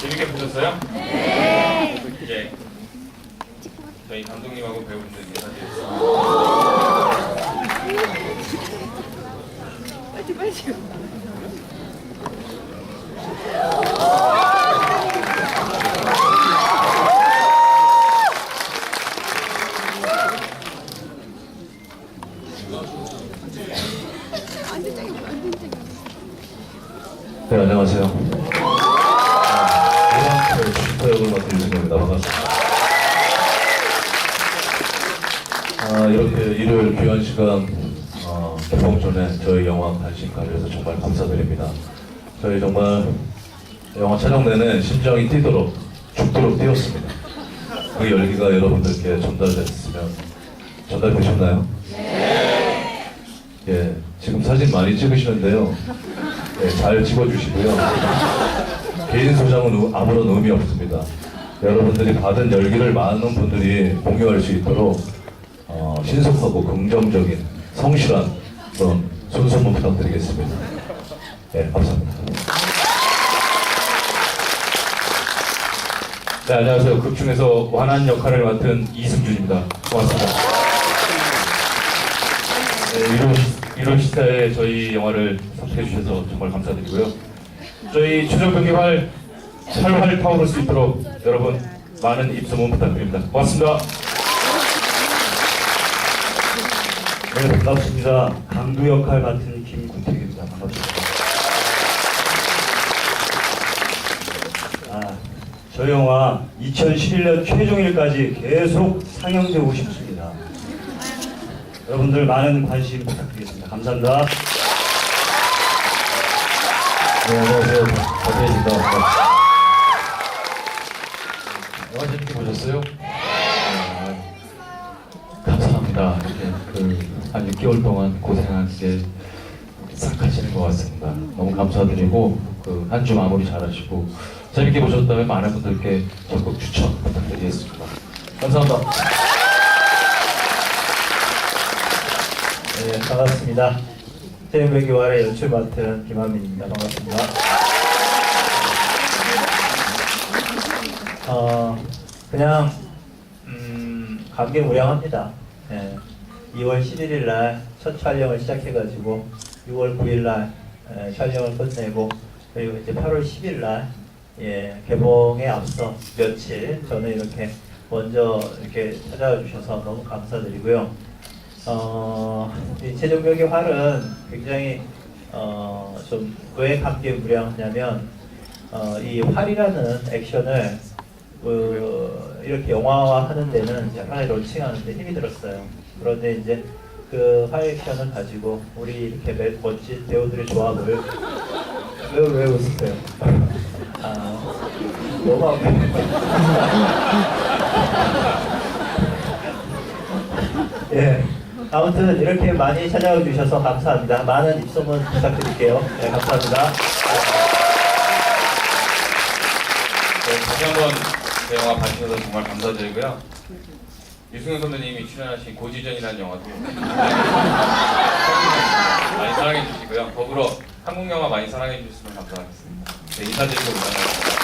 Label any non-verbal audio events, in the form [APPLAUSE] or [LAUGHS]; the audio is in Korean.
재밌게 보셨어요? 네. 이제 저희 감독님하고 배우분들 인사드리겠습니다. 네, 안녕하세요. 아, 오마크 슈퍼 역을 맡은 유승입니다. 반갑습니다. 아, 이렇게 일요일 귀한 시간 어, 개봉 전에 저희 영화 관심 가려서 정말 감사드립니다. 저희 정말 영화 촬영 내내 심장이 뛰도록 죽도록 뛰었습니다. 그 열기가 여러분들께 전달됐으면 전달되셨나요? 네. 예, 지금 사진 많이 찍으시는데요. 네, 잘 찍어주시고요. 개인 소장은 우- 아무런 의미 없습니다. 여러분들이 받은 열기를 많은 분들이 공유할 수 있도록 어, 신속하고 긍정적인 성실한 그런 한번 부탁드리겠습니다. 네, 감사합니다. 네, 안녕하세요. 극 중에서 완한 역할을 맡은 이승준입니다. 고맙습니다. 네, 이런, 이런 시대에 저희 영화를 선택해 주셔서 정말 감사드리고요. 저희 최종병기 활, 활활 타오를 수 있도록 여러분 많은 입소문 부탁드립니다. 고맙습니다. 네, 반갑습니다. 강두 역할 맡은 김군택입니다. 반갑습니다. 아, 저 영화 2011년 최종일까지 계속 상영되고 싶습니다. 여러분들 많은 관심 부탁드리겠습니다. 감사합니다. 네, 안녕하세요. 박혜진입니다. 영화 재밌게 보셨어요? 네. 감사합니다. 이렇게 그한 6개월 동안 고생한 게싹 가시는 것 같습니다. 너무 감사드리고 그 한 주 마무리 잘하시고 재밌게 보셨다면 많은 분들께 적극 추천 부탁드리겠습니다. 감사합니다. 네, 반갑습니다. 태연배기와의 연출 맡은 김한민입니다. 반갑습니다. 어, 그냥 음, 감개무량합니다. 예, 2월 11일 날 첫 촬영을 시작해가지고 6월 9일 날 예, 촬영을 끝내고 그리고 이제 8월 10일 날 예, 개봉에 앞서 며칠 전에 이렇게 먼저 이렇게 찾아와 주셔서 너무 감사드리고요. 어, 이 최종벽의 활은 굉장히 어, 좀왜 감개무량하냐면 어, 이 활이라는 액션을 그 이렇게 영화화 하는 데는 약간의 런칭하는데 힘이 들었어요. 그런데 이제 그활 액션을 가지고 우리 이렇게 매- 멋진 배우들의 조합을 왜, 왜 웃으세요? 아, 너무. [LAUGHS] 예. 아무튼 이렇게 많이 찾아와 주셔서 감사합니다. 많은 입소문 부탁드릴게요. 네, 감사합니다. 네, 다시 한번 제 영화 봐주셔서 정말 감사드리고요. 유승현 선배님이 출연하신 고지전이라는 영화도 많이 사랑해 주시고요. 더불어 한국 영화 많이 사랑해 주셨으면 감사하겠습니다. 네, 인사드리고 인사드립니다.